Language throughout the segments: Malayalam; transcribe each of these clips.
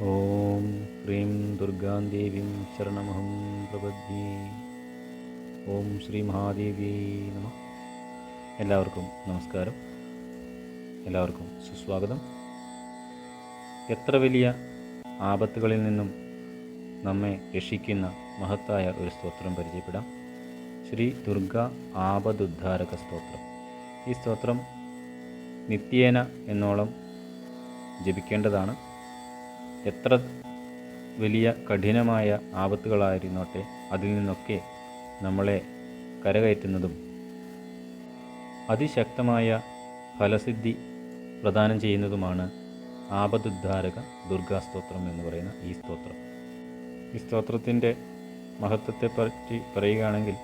ഓം ശ്രീം ദുർഗാ ദേവീം ശരണമഹം പ്രപദ്യേ. ഓം ശ്രീ മഹാദേവി നമ. എല്ലാവർക്കും നമസ്കാരം. എല്ലാവർക്കും സുസ്വാഗതം. എത്ര വലിയ ആപത്തുകളിൽ നിന്നും നമ്മെ രക്ഷിക്കുന്ന മഹത്തായ ഒരു സ്തോത്രം പരിചയപ്പെടാം. ശ്രീ ദുർഗ ആപതുദ്ധാരക സ്തോത്രം. ഈ സ്തോത്രം നിത്യേന എന്നോളം ജപിക്കേണ്ടതാണ്. എത്ര വലിയ കഠിനമായ ആപത്തുകളായിരുന്നോട്ടെ അതിൽ നിന്നൊക്കെ നമ്മളെ കരകയറ്റുന്നതും അതിശക്തമായ ഫലസിദ്ധി പ്രദാനം ചെയ്യുന്നതുമാണ് ആപതുദ്ധാരക ദുർഗാസ്തോത്രം എന്ന് പറയുന്ന ഈ സ്തോത്രം. ഈ സ്തോത്രത്തിന്റെ മഹത്വത്തെ പറ്റി പറയുകയാണെങ്കിൽ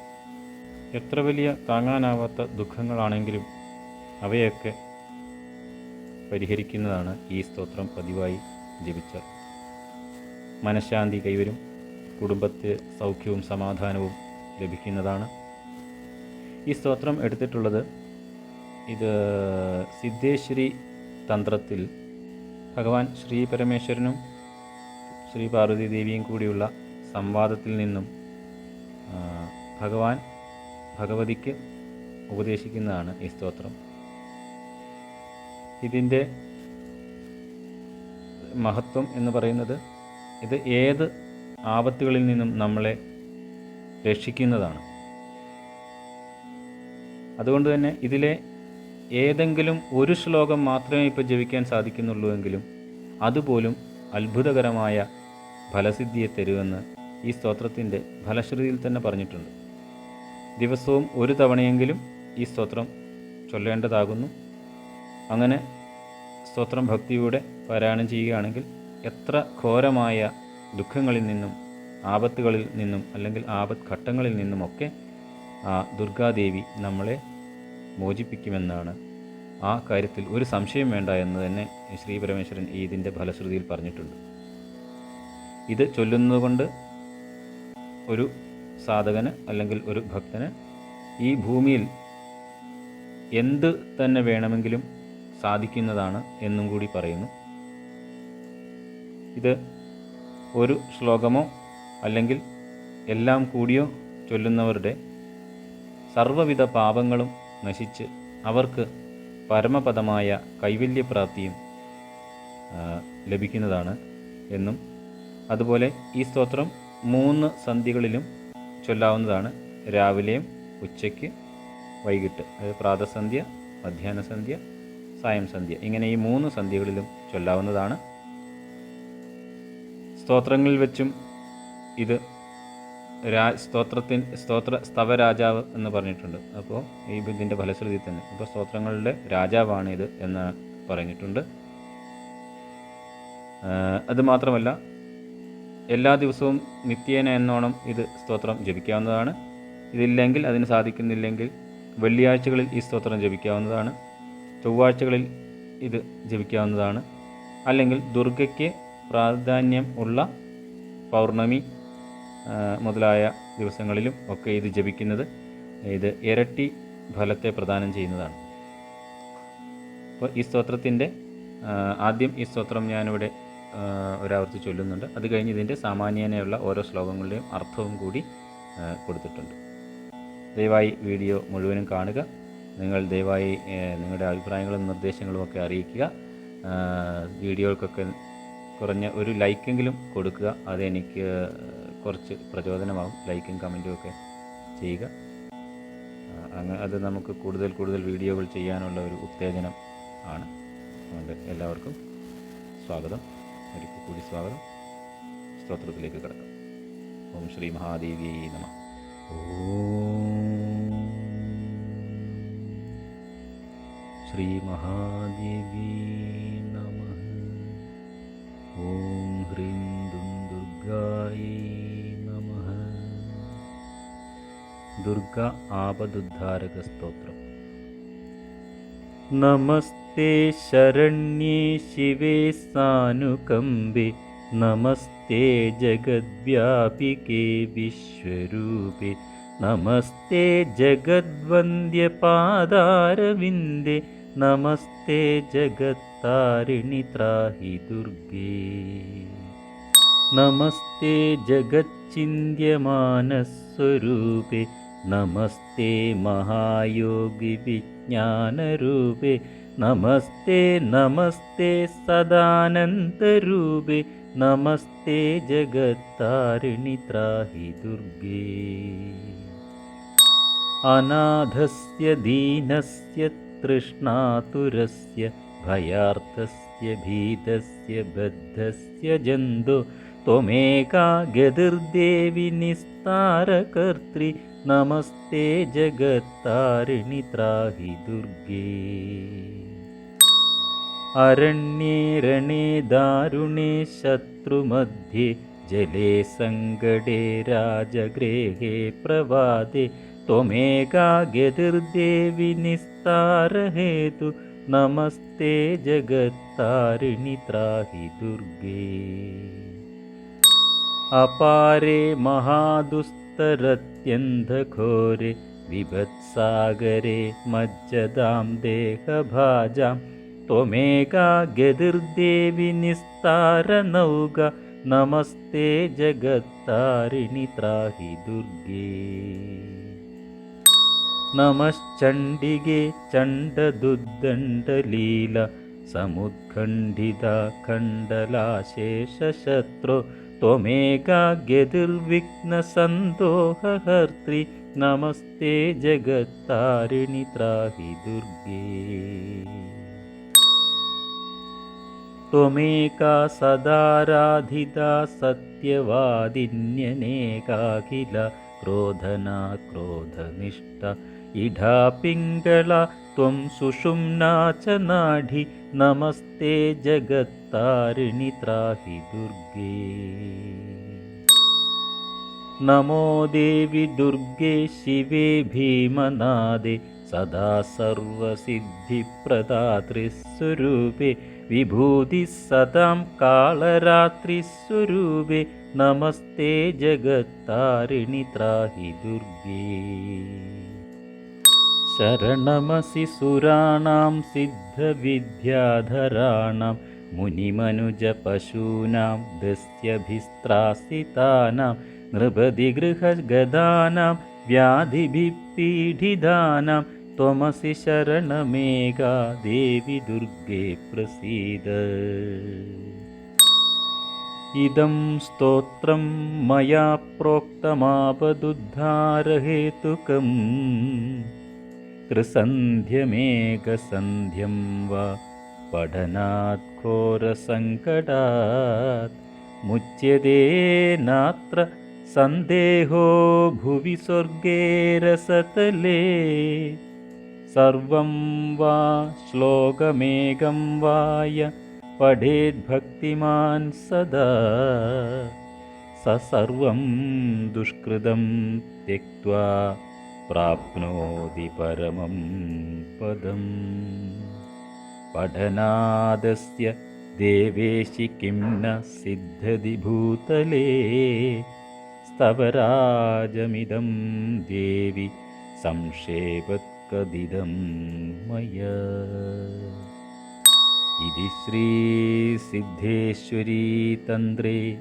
എത്ര വലിയ താങ്ങാനാവാത്ത ദുഃഖങ്ങളാണെങ്കിലും അവയൊക്കെ പരിഹരിക്കുന്നതാണ് ഈ സ്തോത്രം പതിവായി ജപിച്ചാൽ. മനഃശാന്തി കൈവരും. കുടുംബത്തിൽ സൗഖ്യവും സമാധാനവും ലഭിക്കുന്നതാണ്. ഈ സ്തോത്രം എടുത്തിട്ടുള്ളത് ഇത് സിദ്ധേശ്വരി തന്ത്രത്തിൽ ഭഗവാൻ ശ്രീ പരമേശ്വരനും ശ്രീ പാർവതി ദേവിയും കൂടിയുള്ള സംവാദത്തിൽ നിന്നും ഭഗവാൻ ഭഗവതിക്ക് ഉപദേശിക്കുന്നതാണ് ഈ സ്തോത്രം. ഇതിന്റെ മഹത്വം എന്ന് പറയുന്നത് ഇത് ഏത് ആപത്തുകളിൽ നിന്നും നമ്മളെ രക്ഷിക്കുന്നതാണ്. അതുകൊണ്ട് തന്നെ ഇതിലെ ഏതെങ്കിലും ഒരു ശ്ലോകം മാത്രമേ ഇപ്പോൾ ജപിക്കാൻ സാധിക്കുന്നുള്ളൂ എങ്കിലും അതുപോലും അത്ഭുതകരമായ ഫലസിദ്ധിയെ തരുമെന്ന് ഈ സ്തോത്രത്തിന്റെ ഫലശ്രുതിയിൽ തന്നെ പറഞ്ഞിട്ടുണ്ട്. ദിവസവും ഒരു തവണയെങ്കിലും ഈ സ്തോത്രം ചൊല്ലേണ്ടതാകുന്നു. അങ്ങനെ സ്തോത്രം ഭക്തിയോടെ പാരായണം ചെയ്യുകയാണെങ്കിൽ എത്ര ഘോരമായ ദുഃഖങ്ങളിൽ നിന്നും ആപത്തുകളിൽ നിന്നും അല്ലെങ്കിൽ ആപത് ഘട്ടങ്ങളിൽ നിന്നുമൊക്കെ ആ ദുർഗാദേവി നമ്മളെ മോചിപ്പിക്കുമെന്നാണ് ആ കാര്യത്തിൽ ഒരു സംശയം വേണ്ട എന്ന് തന്നെ ശ്രീ പരമേശ്വരൻ ഈ ഇതിന്റെ ഫലശ്രുതിയിൽ പറഞ്ഞിട്ടുണ്ട്. ഇത് ചൊല്ലുന്നതുകൊണ്ട് ഒരു സാധകന് അല്ലെങ്കിൽ ഒരു ഭക്തന് ഈ ഭൂമിയിൽ എന്ത് തന്നെ വേണമെങ്കിലും സാധിക്കുന്നതാണ് എന്നും കൂടി പറയുന്നു. ഇത് ഒരു ശ്ലോകമോ അല്ലെങ്കിൽ എല്ലാം കൂടിയോ ചൊല്ലുന്നവരുടെ സർവവിധ പാപങ്ങളും നശിച്ച് അവർക്ക് പരമപദമായ കൈവല്യപ്രാപ്തിയും ലഭിക്കുന്നതാണ് എന്നും അതുപോലെ ഈ സ്തോത്രം മൂന്ന് സന്ധികളിലും ചൊല്ലാവുന്നതാണ്. രാവിലെയും ഉച്ചയ്ക്ക് വൈകിട്ട് അതായത് പ്രാതസന്ധ്യ മധ്യാഹ്ന സന്ധ്യ സായം സന്ധ്യ ഇങ്ങനെ ഈ മൂന്ന് സന്ധ്യകളിലും ചൊല്ലാവുന്നതാണ്. സ്തോത്രങ്ങളിൽ വെച്ചും ഇത് രാ സ്തോത്രത്തിൻ സ്തോത്ര സ്തവരാജാവ് എന്ന് പറഞ്ഞിട്ടുണ്ട്. അപ്പോൾ ഈ ഇതിന്റെ ഫലശ്രുതി തന്നെ. അപ്പോൾ സ്തോത്രങ്ങളുടെ രാജാവാണ് ഇത് എന്ന് പറഞ്ഞിട്ടുണ്ട്. അത് മാത്രമല്ല എല്ലാ ദിവസവും നിത്യേന എന്നോണം ഇത് സ്തോത്രം ജപിക്കാവുന്നതാണ്. ഇതില്ലെങ്കിൽ അതിന് സാധിക്കുന്നില്ലെങ്കിൽ വെള്ളിയാഴ്ചകളിൽ ഈ സ്തോത്രം ജപിക്കാവുന്നതാണ്. ചൊവ്വാഴ്ചകളിൽ ഇത് ജപിക്കാവുന്നതാണ്. അല്ലെങ്കിൽ ദുർഗയ്ക്ക് പ്രാധാന്യം ഉള്ള പൗർണമി മുതലായ ദിവസങ്ങളിലും ഒക്കെ ഇത് ജപിക്കുന്നത് ഇത് ഇരട്ടി ഫലത്തെ പ്രദാനം ചെയ്യുന്നതാണ്. അപ്പോൾ ഈ സ്തോത്രത്തിന്റെ ആദ്യം ഈ സ്തോത്രം ഞാനിവിടെ ഒരാവർത്തി ചൊല്ലുന്നുണ്ട്. അത് കഴിഞ്ഞ് ഇതിന്റെ സാമാന്യേനയുള്ള ഓരോ ശ്ലോകങ്ങളുടെയും അർത്ഥവും കൂടി കൊടുത്തിട്ടുണ്ട്. ദയവായി വീഡിയോ മുഴുവനും കാണുക. നിങ്ങൾ ദയവായി നിങ്ങളുടെ അഭിപ്രായങ്ങളും നിർദ്ദേശങ്ങളും ഒക്കെ അറിയിക്കുക. വീഡിയോകൾക്കൊക്കെ കുറഞ്ഞ ഒരു ലൈക്കെങ്കിലും കൊടുക്കുക. അതെനിക്ക് കുറച്ച് പ്രചോദനമാകും. ലൈക്കും കമന്റും ഒക്കെ ചെയ്യുക. അങ്ങനെ അങ്ങ് അത് നമുക്ക് കൂടുതൽ കൂടുതൽ വീഡിയോകൾ ചെയ്യാനുള്ള ഒരു ഉത്തേജനം ആണ്. അതുകൊണ്ട് എല്ലാവർക്കും സ്വാഗതം. ഒരിക്കൽ കൂടി സ്വാഗതം. സ്തോത്രത്തിലേക്ക് കിടക്കാം. ഓം ശ്രീ മഹാദേവി നമ. ശ്രീ മഹാദേവി ദുർഗ ആപദുദ്ധാരക സ്തോത്രം നമസ്തേ ശരണ്യേ ശിവേ सानुकम्बे നമസ്തേ ജഗദ്വ്യാപികേ विश्वरूपे നമസ്തേ ജഗദ്വന്ദ്യപാദാരവിന്ദേ. നമസ്തേ ജഗത്താരിണി ത്രാഹി ദുർഗേ. നമസ്തേ ജഗച്ചിന്യമാനസ്വരൂപേ നമസ്തേ മഹായോഗി വിജ്ഞാനരൂപേ നമസ്തേ നമസ്തേ സദാനന്ദരൂപേ നമസ്തേ ജഗത്താരിണി ത്രാഹി ദുർഗേ അനാഥസ്യ ദീനസ്യ തൃഷ്ണാതുരസ്യ ഭയാർത്ഥസ്യ ഭീതസ്യ ബദ്ധസ്യ ജന്തു त्वमेका गतिर्देवि निस्तारकर्त्री नमस्ते जगत्तारिणि त्राहि दुर्गे अरण्ये रणे दारुणे शत्रुमध्ये जले सङ्गडे राजगृहे प्रवादे त्वमेका गतिर्देवि निस्तारहेतु नमस्ते जगत्तारिणि त्राहि दुर्गे अपारे महादुस्तरत्यन्धघोरे विभत्सागरे मज्जदां देहभाजां त्वमेका गतिर्देवि निस्तारनौका नमस्ते जगत्तारिणि त्राहि दुर्गे नमश्चण्डिगे चण्डदुद्दण्डलील समुद्खण्डिता खण्डलाशेषशत्रो त्वमेका गतिर्विघ्नसन्दोहहर्त्री नमस्ते जगत्तारिणि त्राहि दुर्गे त्वमेका सदाराधिता सत्यवादिन्यनेकाखिल क्रोधना क्रोधनिष्ठा इढा पिङ्गला त्वं सुषुम्ना च नाढि नमस्ते जगत्तारिणि त्राहि दुर्गे नमो देवि दुर्गे शिवे भीमनादे सदा सर्वसिद्धिप्रदातृस्वरूपे विभूतिः सदां कालरात्रिस्वरूपे नमस्ते जगत्तारिणि त्राहि दुर्गे शरणमसि सुराणां सिद्धविद्याधराणां मुनिमनुजपशूनां दस्यभिस्त्रासितानां नृपतिगृहगदानां व्याधिभिः पीडितानां त्वमसि शरणमेका देवि दुर्गे प्रसीद इदं स्तोत्रं मया प्रोक्तमापदुद्धारहेतुकम् त्रिसन्ध्यमेकसन्ध्यं वा पठनात् घोरसङ्कटात् मुच्यते नात्र सन्देहो भुवि स्वर्गे रसतले। सर्वं वा श्लोकमेकं वाय पठेद्भक्तिमान् सदा। स सर्वं दुष्कृतं त्यक्त्वा प्राप्नोति परमं पदम्। पठनादस्य देवेशि किं न सिद्धति भूतले। स्तवराजमिदं देवि संक्षेपत्कदिदं मया। इति श्रीसिद्धेश्वरीतन्त्रे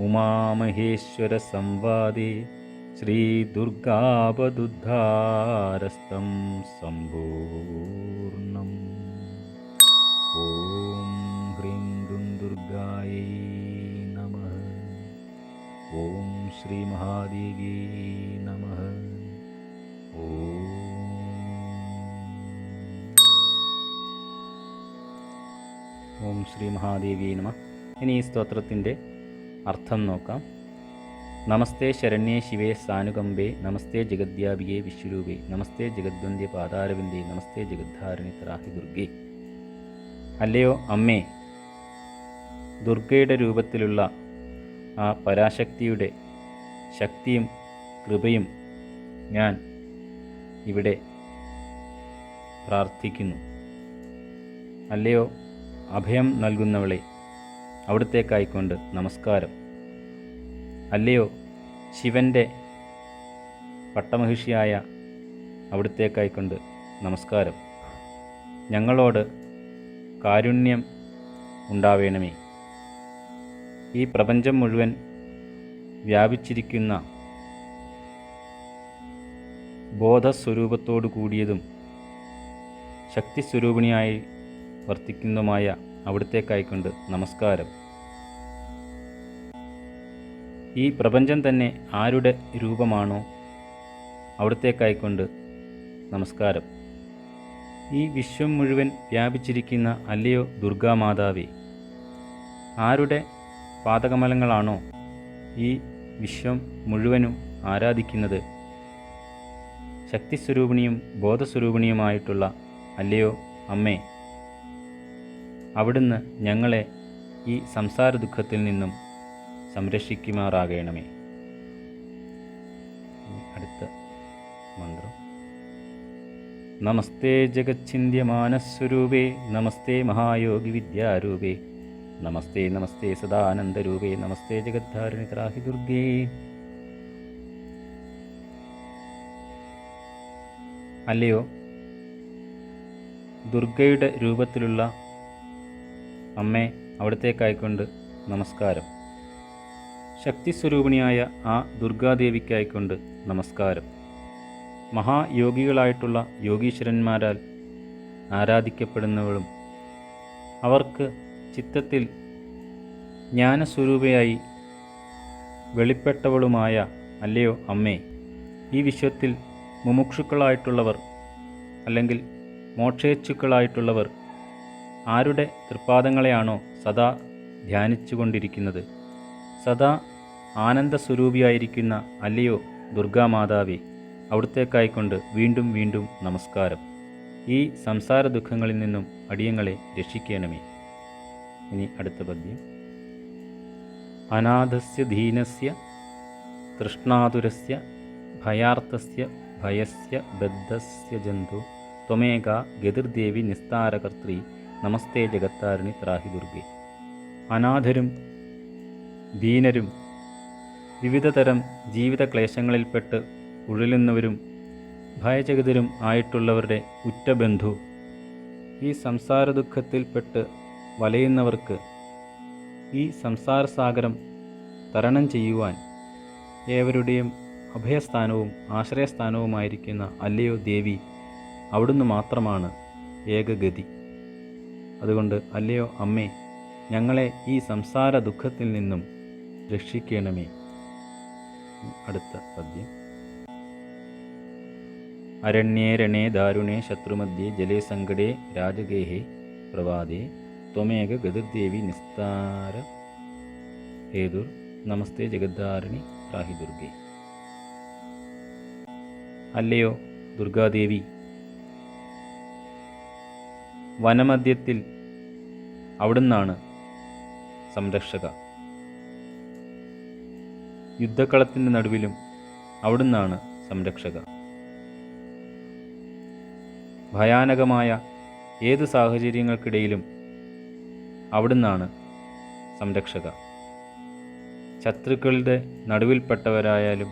उमामहेश्वरसंवादे श्रीदुर्गापदुद्धारस्तं सम्पूर्णम् ॐ ह्रीं दुं दुर्गायै नमः ॐ श्रीमहादेवी नमः ഓം ശ്രീ മഹാദേവി നമ ഇനി ഈ സ്തോത്രത്തിൻ്റെ അർത്ഥം നോക്കാം നമസ്തേ ശരണ്യേ ശിവേ സാനുകമ്പേ നമസ്തേ ജഗദ്യാപികേ വിശ്വരൂപേ നമസ്തേ ജഗദ്വന്ദ്യ പാതാരവിന്ദേ നമസ്തേ ജഗദ്ധാരണി ത്രാഹി ദുർഗേ. അല്ലയോ അമ്മേ ദുർഗയുടെ രൂപത്തിലുള്ള ആ പരാശക്തിയുടെ ശക്തിയും കൃപയും ഞാൻ ഇവിടെ പ്രാർത്ഥിക്കുന്നു. അല്ലയോ അഭയം നൽകുന്നവളെ അവിടുത്തേക്കായിക്കൊണ്ട് നമസ്കാരം. അല്ലയോ ശിവന്റെ പട്ടമഹിഷിയായ അവിടുത്തേക്കായിക്കൊണ്ട് നമസ്കാരം. ഞങ്ങളോട് കാരുണ്യം ഉണ്ടാവേണമേ. ഈ പ്രപഞ്ചം മുഴുവൻ വ്യാപിച്ചിരിക്കുന്ന ബോധസ്വരൂപത്തോടു കൂടിയതും ശക്തിസ്വരൂപിണിയായി വർത്തിക്കുന്നതുമായ അവിടുത്തേക്കായിക്കൊണ്ട് നമസ്കാരം. ഈ പ്രപഞ്ചം തന്നെ ആരുടെ രൂപമാണോ അവിടത്തേക്കായിക്കൊണ്ട് നമസ്കാരം. ഈ വിശ്വം മുഴുവൻ വ്യാപിച്ചിരിക്കുന്ന അല്ലയോ ദുർഗാമാതാവേ ആരുടെ പാതകമലങ്ങളാണോ ഈ വിശ്വം മുഴുവനും ആരാധിക്കുന്നത്? ശക്തിസ്വരൂപിണിയും ബോധസ്വരൂപിണിയുമായിട്ടുള്ള അല്ലയോ അമ്മേ അവിടുന്ന് ഞങ്ങളെ ഈ സംസാര ദുഃഖത്തിൽ നിന്നും സംരക്ഷിക്കുമാറാകണമേ. അടുത്ത മന്ത്രം. നമസ്തേ ജഗച്ഛിന്യമാനസ്വരൂപേ നമസ്തേ മഹായോഗി വിദ്യാരൂപേ നമസ്തേ നമസ്തേ സദാനന്ദരൂപേ നമസ്തേ ജഗദ്ധാരണി ത്രാഹി ദുർഗേ. അല്ലയോ? ദുർഗയുടെ രൂപത്തിലുള്ള അമ്മേ അവിടത്തേക്കായിക്കൊണ്ട് നമസ്കാരം. ശക്തിസ്വരൂപിണിയായ ആ ദുർഗാദേവിക്കായിക്കൊണ്ട് നമസ്കാരം. മഹായോഗികളായിട്ടുള്ള യോഗീശ്വരന്മാരാൽ ആരാധിക്കപ്പെടുന്നവളും അവർക്ക് ചിത്തത്തിൽ ജ്ഞാനസ്വരൂപയായി വെളിപ്പെട്ടവളുമായ അല്ലയോ അമ്മേ ഈ വിശ്വത്തിൽ മുമുക്ഷുക്കളായിട്ടുള്ളവർ അല്ലെങ്കിൽ മോക്ഷേച്ഛുക്കളായിട്ടുള്ളവർ ആരുടെ തൃപ്പാദങ്ങളെയാണോ സദാ ധ്യാനിച്ചുകൊണ്ടിരിക്കുന്നത്? സദാ ആനന്ദസ്വരൂപിയായിരിക്കുന്ന അല്ലയോ ദുർഗാമാതാവേ അവിടുത്തേക്കായിക്കൊണ്ട് വീണ്ടും വീണ്ടും നമസ്കാരം. ഈ സംസാര ദുഃഖങ്ങളിൽ നിന്നും അടിയങ്ങളെ രക്ഷിക്കണമേ. ഇനി അടുത്ത പദ്യം. അനാഥസ്യ ധീനസ്യ തൃഷ്ണാതുരസ്യ ഭയാർത്ഥസ്യ ഭയസ്യ ബദ്ധസ്യ ജന്തു ത്വമേക ഗതിർദേവി നിസ്താരകർത്തി നമസ്തേ ജഗത്താരിണി ത്രാഹി ദുർഗെ. അനാഥരും ദീനരും വിവിധതരം ജീവിത ക്ലേശങ്ങളിൽപ്പെട്ട് ഉഴലുന്നവരും ഭയചകിതരും ആയിട്ടുള്ളവരുടെ ഉറ്റബന്ധു ഈ സംസാര ദുഃഖത്തിൽപ്പെട്ട് വലയുന്നവർക്ക് ഈ സംസാരസാഗരം തരണം ചെയ്യുവാൻ ഏവരുടെയും അഭയസ്ഥാനവും ആശ്രയസ്ഥാനവുമായിരിക്കുന്ന അല്ലയോ ദേവി അവിടുന്ന് മാത്രമാണ് ഏകഗതി. അതുകൊണ്ട് അല്ലയോ അമ്മേ ഞങ്ങളെ ഈ സംസാര ദുഃഖത്തിൽ നിന്നും രക്ഷിക്കണമേ. അടുത്ത പദ്യം. അരണ്യേ രണേ ദാരുണേ ശത്രുമധ്യേ ജലേ സങ്കടേ രാജഗേഹേ പ്രവാദേ ത്വമേക ഗതിർദേവി നിസ്താര ഹേതുർ നമസ്തേ ജഗദ്ധാരിണി റാഹി ദുർഗേ അല്ലയോ ദുർഗാദേവി? വനമധ്യത്തിൽ അവിടുന്നാണ് സംരക്ഷക. യുദ്ധക്കളത്തിന്റെ നടുവിലും അവിടുന്നാണ് സംരക്ഷക. ഭയാനകമായ ഏത് സാഹചര്യങ്ങൾക്കിടയിലും അവിടുന്നാണ് സംരക്ഷക. ശത്രുക്കളുടെ നടുവിൽപ്പെട്ടവരായാലും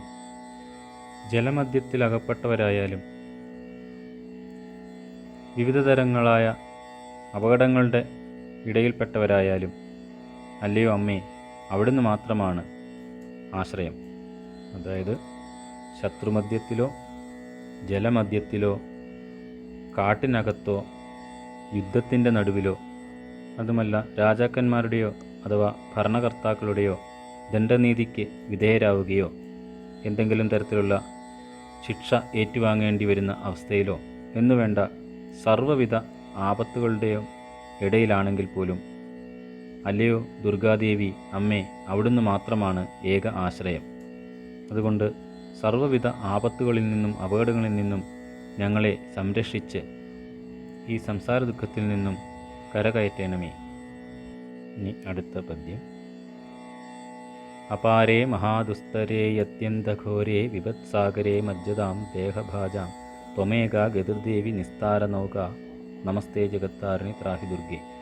ജലമധ്യത്തിൽ അകപ്പെട്ടവരായാലും വിവിധ തരങ്ങളായ അപകടങ്ങളുടെ ഇടയിൽപ്പെട്ടവരായാലും അല്ലയോ അമ്മേ അവിടുന്ന് മാത്രമാണ് ആശ്രയം. അതായത് ശത്രുമധ്യത്തിലോ ജലമധ്യത്തിലോ കാട്ടിനകത്തോ യുദ്ധത്തിന്റെ നടുവിലോ അതുമല്ല രാജാക്കന്മാരുടെയോ അഥവാ ഭരണകർത്താക്കളുടെയോ ദണ്ഡനീതിക്ക് വിധേയരാവുകയോ എന്തെങ്കിലും തരത്തിലുള്ള ശിക്ഷ ഏറ്റുവാങ്ങേണ്ടി വരുന്ന അവസ്ഥയിലോ എന്നുവേണ്ട സർവവിധ ആപത്തുകളുടെയോ ഇടയിലാണെങ്കിൽ പോലും അല്ലയോ ദുർഗാദേവി അമ്മേ അവിടുന്ന് മാത്രമാണ് ഏക ആശ്രയം. അതുകൊണ്ട് സർവവിധ ആപത്തുകളിൽ നിന്നും അപകടങ്ങളിൽ നിന്നും ഞങ്ങളെ സംരക്ഷിച്ച് ഈ സംസാര ദുഃഖത്തിൽ നിന്നും കരകയറ്റേണമേ. ഇനി അടുത്ത പദ്യം. അപാരേ മഹാദുസ്തരേ അത്യന്തഘോരേ വിപത്സാഗരേ മജ്ജതാം ദേഹഭാജാം ത്വമേക ഗതിർദേവി നിസ്താരനൗക നമസ്തേ ജഗത്താരണി ത്രാഹി ദുർഗേ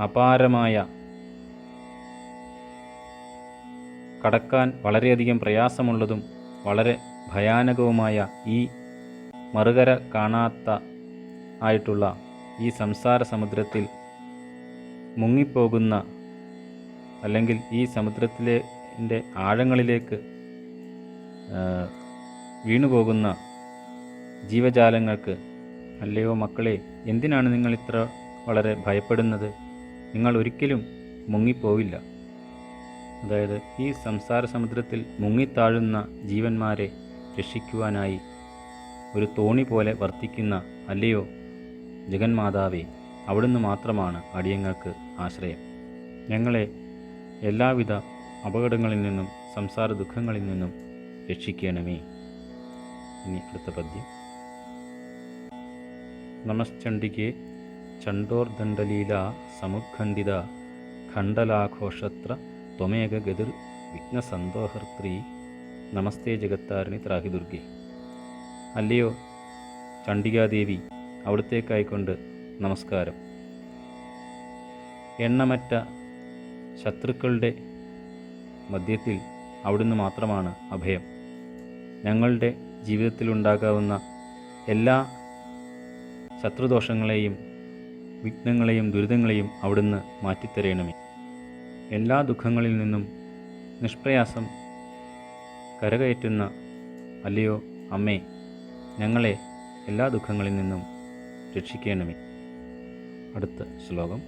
അപാരമായ കടക്കാൻ വളരെയധികം പ്രയാസമുള്ളതും വളരെ ഭയാനകവുമായ ഈ മറുകര കാണാത്ത ആയിട്ടുള്ള ഈ സംസാര സമുദ്രത്തിൽ മുങ്ങിപ്പോകുന്ന അല്ലെങ്കിൽ ഈ സമുദ്രത്തിലെ ആഴങ്ങളിലേക്ക് വീണുപോകുന്ന ജീവജാലങ്ങൾക്ക് അല്ലയോ മക്കളെ എന്തിനാണ് നിങ്ങൾ ഇത്ര വളരെ ഭയപ്പെടുന്നത്? നിങ്ങൾ ഒരിക്കലും മുങ്ങിപ്പോവില്ല. അതായത് ഈ സംസാര സമുദ്രത്തിൽ മുങ്ങിത്താഴുന്ന ജീവന്മാരെ രക്ഷിക്കുവാനായി ഒരു തോണി പോലെ വർത്തിക്കുന്ന അല്ലയോ ജഗന്മാതാവേ അവിടുന്ന് മാത്രമാണ് അടിയങ്ങൾക്ക് ആശ്രയം. ഞങ്ങളെ എല്ലാവിധ അപകടങ്ങളിൽ നിന്നും സംസാര ദുഃഖങ്ങളിൽ നിന്നും രക്ഷിക്കണമേ. ഇനി അടുത്ത പദ്യം. നമശ്ചണ്ഡികെ ചണ്ഡോർദണ്ഡലീല സമുഖണ്ഡിത ഖണ്ഡലാഘോഷത്ര ത്വമേക ഗതിർ നമസ്തേ ജഗത്താരിണി ത്രാഹി ദുർഗെ അല്ലയോ ചണ്ഡികാദേവി അവിടത്തേക്കായിക്കൊണ്ട് നമസ്കാരം. എണ്ണമറ്റ ശത്രുക്കളുടെ മധ്യത്തിൽ അവിടുന്ന് മാത്രമാണ് അഭയം. ഞങ്ങളുടെ ജീവിതത്തിലുണ്ടാകാവുന്ന എല്ലാ ശത്രുദോഷങ്ങളെയും വിഘ്നങ്ങളെയും ദുരിതങ്ങളെയും അവിടുന്ന് മാറ്റിത്തരയണമേ എല്ലാ ദുഃഖങ്ങളിൽ നിന്നും നിഷ്പ്രയാസം കരകയറ്റുന്ന അല്ലയോ അമ്മേ ഞങ്ങളെ എല്ലാ ദുഃഖങ്ങളിൽ നിന്നും രക്ഷിക്കണമേ. അടുത്ത ശ്ലോകം.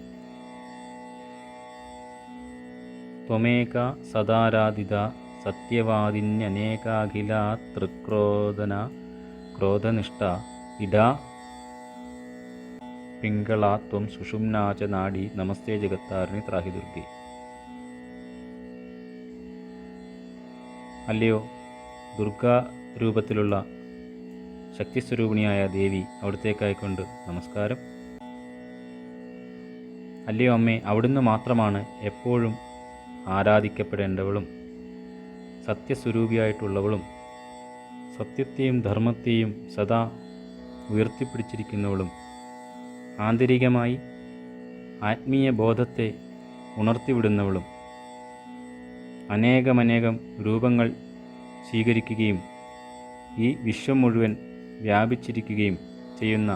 ത്വമേക സദാരാധിത സത്യവാദിന്യനേകാഖില തൃക്രോധന ക്രോധനിഷ്ഠ ഇടാ ത്വം സുഷുമ്നാച നാഡി നമസ്തേ ജഗത്താരണി ത്രാഹി ദുർഗി. അല്ലയോ ദുർഗാ രൂപത്തിലുള്ള ശക്തിസ്വരൂപിണിയായ ദേവി അവിടത്തേക്കായിക്കൊണ്ട് നമസ്കാരം. അല്ലയോ അമ്മേ അവിടുന്ന് മാത്രമാണ് എപ്പോഴും ആരാധിക്കപ്പെടേണ്ടവളും സത്യസ്വരൂപിയായിട്ടുള്ളവളും സത്യത്തെയും ധർമ്മത്തെയും സദാ ഉയർത്തിപ്പിടിച്ചിരിക്കുന്നവളും ആന്തരികമായി ആത്മീയ ബോധത്തെ ഉണർത്തിവിടുന്നവളും അനേകമനേകം രൂപങ്ങൾ സ്വീകരിക്കുകയും ഈ വിശ്വം മുഴുവൻ വ്യാപിച്ചിരിക്കുകയും ചെയ്യുന്ന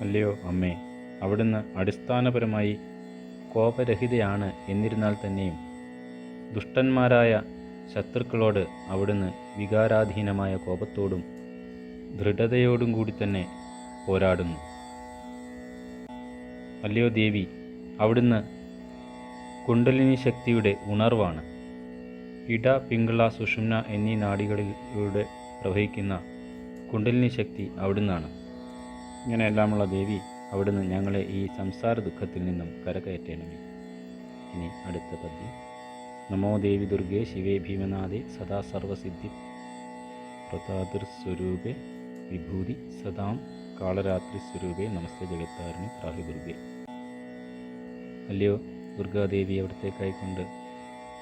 അല്ലയോ അമ്മേ അവിടുന്ന് അടിസ്ഥാനപരമായി കോപരഹിതയാണ് എന്നിരുന്നാൽ തന്നെയും ദുഷ്ടന്മാരായ ശത്രുക്കളോട് അവിടുന്ന് വികാരാധീനമായ കോപത്തോടും ദൃഢതയോടും കൂടി തന്നെ പോരാടുന്നു. അല്ലയോ ദേവി അവിടുന്ന് കുണ്ടലിനി ശക്തിയുടെ ഉണർവാണ്. ഇട പിങ്കള സുഷുമ്ന എന്നീ നാടികളിലൂടെ പ്രവഹിക്കുന്ന കുണ്ടലിനി ശക്തി അവിടുന്നാണ്. ഇങ്ങനെയെല്ലാമുള്ള ദേവി അവിടുന്ന് ഞങ്ങളെ ഈ സംസാര ദുഃഖത്തിൽ നിന്നും കരകയറ്റണമേ. ഇനി അടുത്ത പദ്യം. നമോ ദേവി ദുർഗേ ശിവേ ഭീമനാഥേ സദാ സർവസിദ്ധി. പ്രതാതിർസ്വരൂപേ വിഭൂതി സദാം. കാളരാത്രി സ്വരൂപേ നമസ്തേ ജഗത്താരിണി പ്രാഹി ദുർഗെ അല്ലയോ ദുർഗാദേവി അവിടത്തേക്കായിക്കൊണ്ട്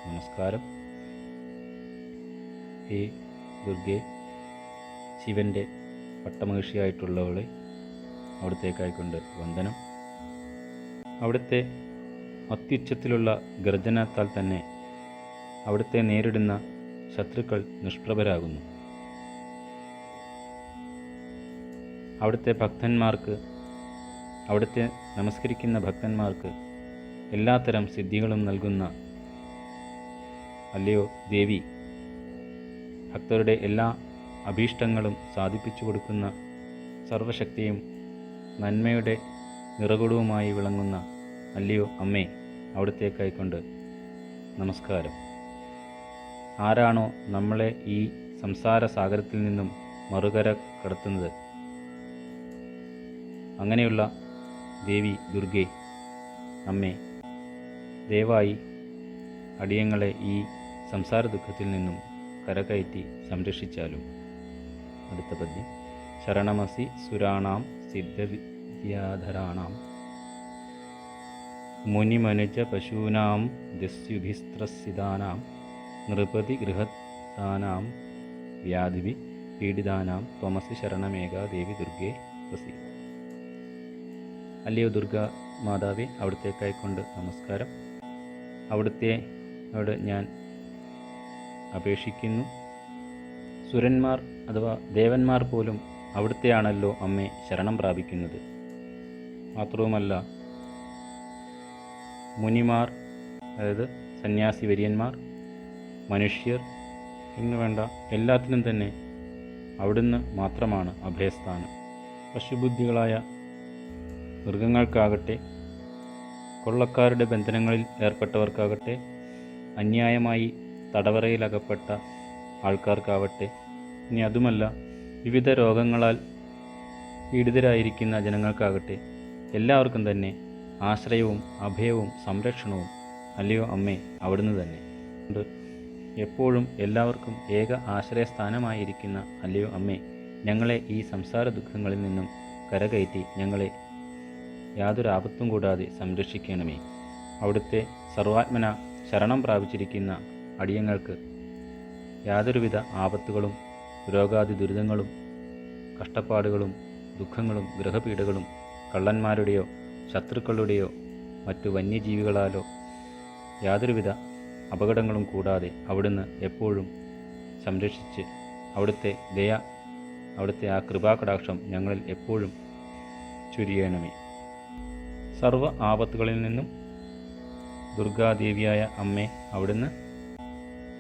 നമസ്കാരം. ഹേ ദുർഗെ ശിവന്റെ പട്ടമഹിഷിയായിട്ടുള്ളവളെ അവിടത്തേക്കായിക്കൊണ്ട് വന്ദനം. അവിടുത്തെ അത്യുച്ചത്തിലുള്ള ഗർജനത്താൽ തന്നെ അവിടുത്തെ നേരിടുന്ന ശത്രുക്കൾ നിഷ്പ്രഭരാകുന്നു. അവിടുത്തെ ഭക്തന്മാർക്ക് അവിടുത്തെ നമസ്കരിക്കുന്ന ഭക്തന്മാർക്ക് എല്ലാത്തരം സിദ്ധികളും നൽകുന്ന അല്ലയോ ദേവി ഭക്തരുടെ എല്ലാ അഭീഷ്ടങ്ങളും സാധിപ്പിച്ചു കൊടുക്കുന്ന സർവശക്തിയും നന്മയുടെ നിറകുടവുമായി വിളങ്ങുന്ന അല്ലയോ അമ്മേ അവിടത്തേക്കായിക്കൊണ്ട് നമസ്കാരം. ആരാണോ നമ്മളെ ഈ സംസാര സാഗരത്തിൽ നിന്നും മറുകര കടത്തുന്നത്? അങ്ങനെയുള്ള ദേവി ദുർഗെ അമ്മേ ദയവായി അടിയങ്ങളെ ഈ സംസാര ദുഃഖത്തിൽ നിന്നും കരകയറ്റി സംരക്ഷിച്ചാലും. അടുത്ത പദ്യം. ശരണമസി സുരാണാം സിദ്ധവിദ്യാധരാണാം മുനിമനുജ പശൂനാം ദസ്യുഭിസ്ത്രസിതാനാം. നൃപതി ഗൃഹത്താനാം. വ്യാധിവി പീഡിതാനാം. ത്വമസി ശരണമേക ദേവി ദുർഗേ വസി അല്ലയോ ദുർഗ മാതാവെ അവിടത്തേക്കായിക്കൊണ്ട് നമസ്കാരം. അവിടുത്തെ അവിടെ ഞാൻ അപേക്ഷിക്കുന്നു. സുരന്മാർ അഥവാ ദേവന്മാർ പോലും അവിടുത്തെയാണല്ലോ അമ്മേ ശരണം പ്രാപിക്കുന്നത്. മാത്രവുമല്ല മുനിമാർ അതായത് സന്യാസി വര്യന്മാർ മനുഷ്യർ എന്ന് വേണ്ട എല്ലാത്തിനും തന്നെ അവിടുന്ന് മാത്രമാണ് അഭയസ്ഥാനം. പശുബുദ്ധികളായ മൃഗങ്ങൾക്കാകട്ടെ കൊള്ളക്കാരുടെ ബന്ധനങ്ങളിൽ ഏർപ്പെട്ടവർക്കാകട്ടെ അന്യായമായി തടവറയിലകപ്പെട്ട ആൾക്കാർക്കാവട്ടെ ഇനി അതുമല്ല വിവിധ രോഗങ്ങളാൽ പീഡിതരായിരിക്കുന്ന ജനങ്ങൾക്കാകട്ടെ എല്ലാവർക്കും തന്നെ ആശ്രയവും അഭയവും സംരക്ഷണവും അല്ലയോ അമ്മേ അവിടുന്ന് തന്നെ. എപ്പോഴും എല്ലാവർക്കും ഏക ആശ്രയസ്ഥാനമായിരിക്കുന്ന അല്ലയോ അമ്മേ ഞങ്ങളെ ഈ സംസാര ദുഃഖങ്ങളിൽ നിന്നും കരകയറ്റി ഞങ്ങളെ യാതൊരു ആപത്തും കൂടാതെ സംരക്ഷിക്കണമേ. അവിടുത്തെ സർവാത്മന ശരണം പ്രാപിച്ചിരിക്കുന്ന അടിയങ്ങൾക്ക് യാതൊരുവിധ ആപത്തുകളും രോഗാദി ദുരിതങ്ങളും കഷ്ടപ്പാടുകളും ദുഃഖങ്ങളും ഗ്രഹപീഠകളും കള്ളന്മാരുടെയോ ശത്രുക്കളുടെയോ മറ്റു വന്യജീവികളാലോ യാതൊരുവിധ അപകടങ്ങളും കൂടാതെ അവിടുന്ന് എപ്പോഴും സംരക്ഷിച്ച് അവിടുത്തെ ദയ അവിടുത്തെ ആ കൃപാകടാക്ഷം ഞങ്ങളിൽ എപ്പോഴും ചുരിയണമേ. സർവ ആപത്തുകളിൽ നിന്നും ദുർഗാദേവിയായ അമ്മേ അവിടുന്ന്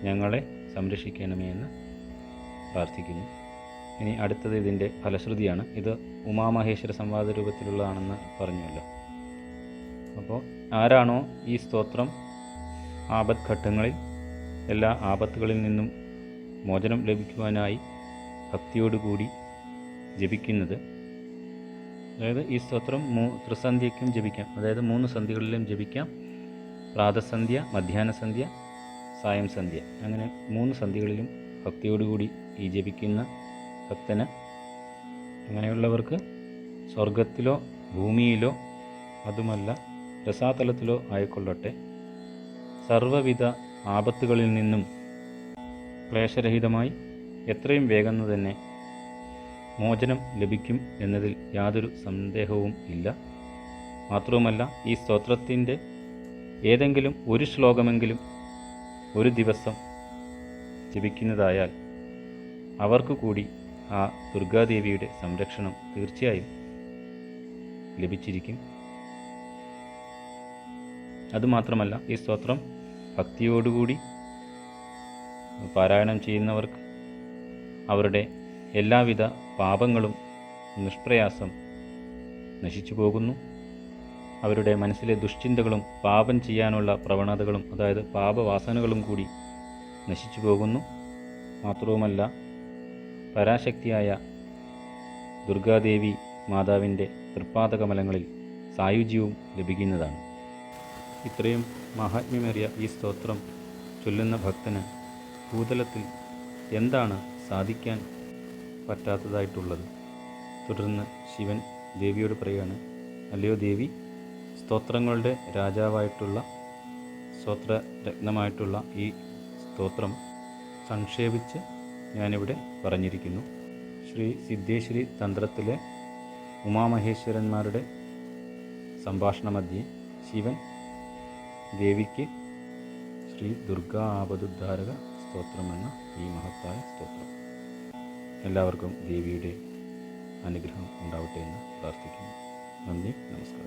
ഞങ്ങളെ സംരക്ഷിക്കണമേ എന്ന് പ്രാർത്ഥിക്കുന്നു. ഇനി അടുത്തത് ഇതിന്റെ ഫലശ്രുതിയാണ്. ഇത് ഉമാമഹേശ്വര സംവാദ രൂപത്തിലുള്ളതാണെന്ന് പറഞ്ഞുവല്ലോ അപ്പോൾ ആരാണോ ഈ സ്തോത്രം ആപത് ഘട്ടങ്ങളിൽ എല്ലാ ആപത്തുകളിൽ നിന്നും മോചനം ലഭിക്കുവാനായി ഭക്തിയോടുകൂടി ജപിക്കുന്നത് അതായത് ഈ സ്തോത്രം മൂ ത്രിസന്ധ്യയ്ക്കും ജപിക്കാം. അതായത് മൂന്ന് സന്ധ്യകളിലും ജപിക്കാം. പ്രാതസന്ധ്യ മധ്യാഹ്ന സന്ധ്യ സായം സന്ധ്യ. അങ്ങനെ മൂന്ന് സന്ധ്യകളിലും ഭക്തിയോടുകൂടി ഈ ജപിക്കുന്ന ഭക്തന് അങ്ങനെയുള്ളവർക്ക് സ്വർഗത്തിലോ ഭൂമിയിലോ അതുമല്ല രസാതലത്തിലോ ആയിക്കൊള്ളട്ടെ. സർവവിധ ആപത്തുകളിൽ നിന്നും ക്ലേശരഹിതമായി എത്രയും വേഗം തന്നെ മോചനം ലഭിക്കും എന്നതിൽ യാതൊരു സന്ദേഹവും ഇല്ല. മാത്രവുമല്ല ഈ സ്തോത്രത്തിന്റെ ഏതെങ്കിലും ഒരു ശ്ലോകമെങ്കിലും ഒരു ദിവസം ജപിക്കുന്നതായാൽ അവർക്ക് കൂടി ആ ദുർഗാദേവിയുടെ സംരക്ഷണം തീർച്ചയായും ലഭിച്ചിരിക്കും. അതുമാത്രമല്ല ഈ സ്തോത്രം ഭക്തിയോടുകൂടി പാരായണം ചെയ്യുന്നവർക്ക് അവരുടെ എല്ലാവിധ പാപങ്ങളും നിഷ്പ്രയാസം നശിച്ചു പോകുന്നു. അവരുടെ മനസ്സിലെ ദുഷ്ചിന്തകളും പാപം ചെയ്യാനുള്ള പ്രവണതകളും അതായത് പാപവാസനകളും കൂടി നശിച്ചു പോകുന്നു. മാത്രവുമല്ല പരാശക്തിയായ ദുർഗാദേവി മാതാവിന്റെ തൃപ്പാദകമലങ്ങളിൽ സായുജ്യവും ലഭിക്കുന്നതാണ്. ഇത്രയും മഹാത്മ്യമേറിയ ഈ സ്തോത്രം ചൊല്ലുന്ന ഭക്തന് ഭൂതലത്തിൽ എന്താണ് സാധിക്കാൻ പറ്റാത്തതായിട്ടുള്ളത്? തുടർന്ന് ശിവൻ ദേവിയോട് പറയുകയാണ് അല്ലയോ ദേവി സ്തോത്രങ്ങളുടെ രാജാവായിട്ടുള്ള സ്തോത്ര രത്നമായിട്ടുള്ള ഈ സ്തോത്രം സംക്ഷേപിച്ച് ഞാനിവിടെ പറഞ്ഞിരിക്കുന്നു. ശ്രീ സിദ്ധേശ്വരി തന്ത്രത്തിലെ ഉമാമഹേശ്വരന്മാരുടെ സംഭാഷണ മധ്യേ ശിവൻ ദേവിക്ക് ശ്രീ ദുർഗാ ആപതുദ്ധാരക സ്തോത്രം എന്ന ഈ മഹത്തായ സ്തോത്രം. എല്ലാവർക്കും ദേവിയുടെ അനുഗ്രഹം ഉണ്ടാവട്ടെ എന്ന് പ്രാർത്ഥിക്കുന്നു. നന്ദി നമസ്കാരം.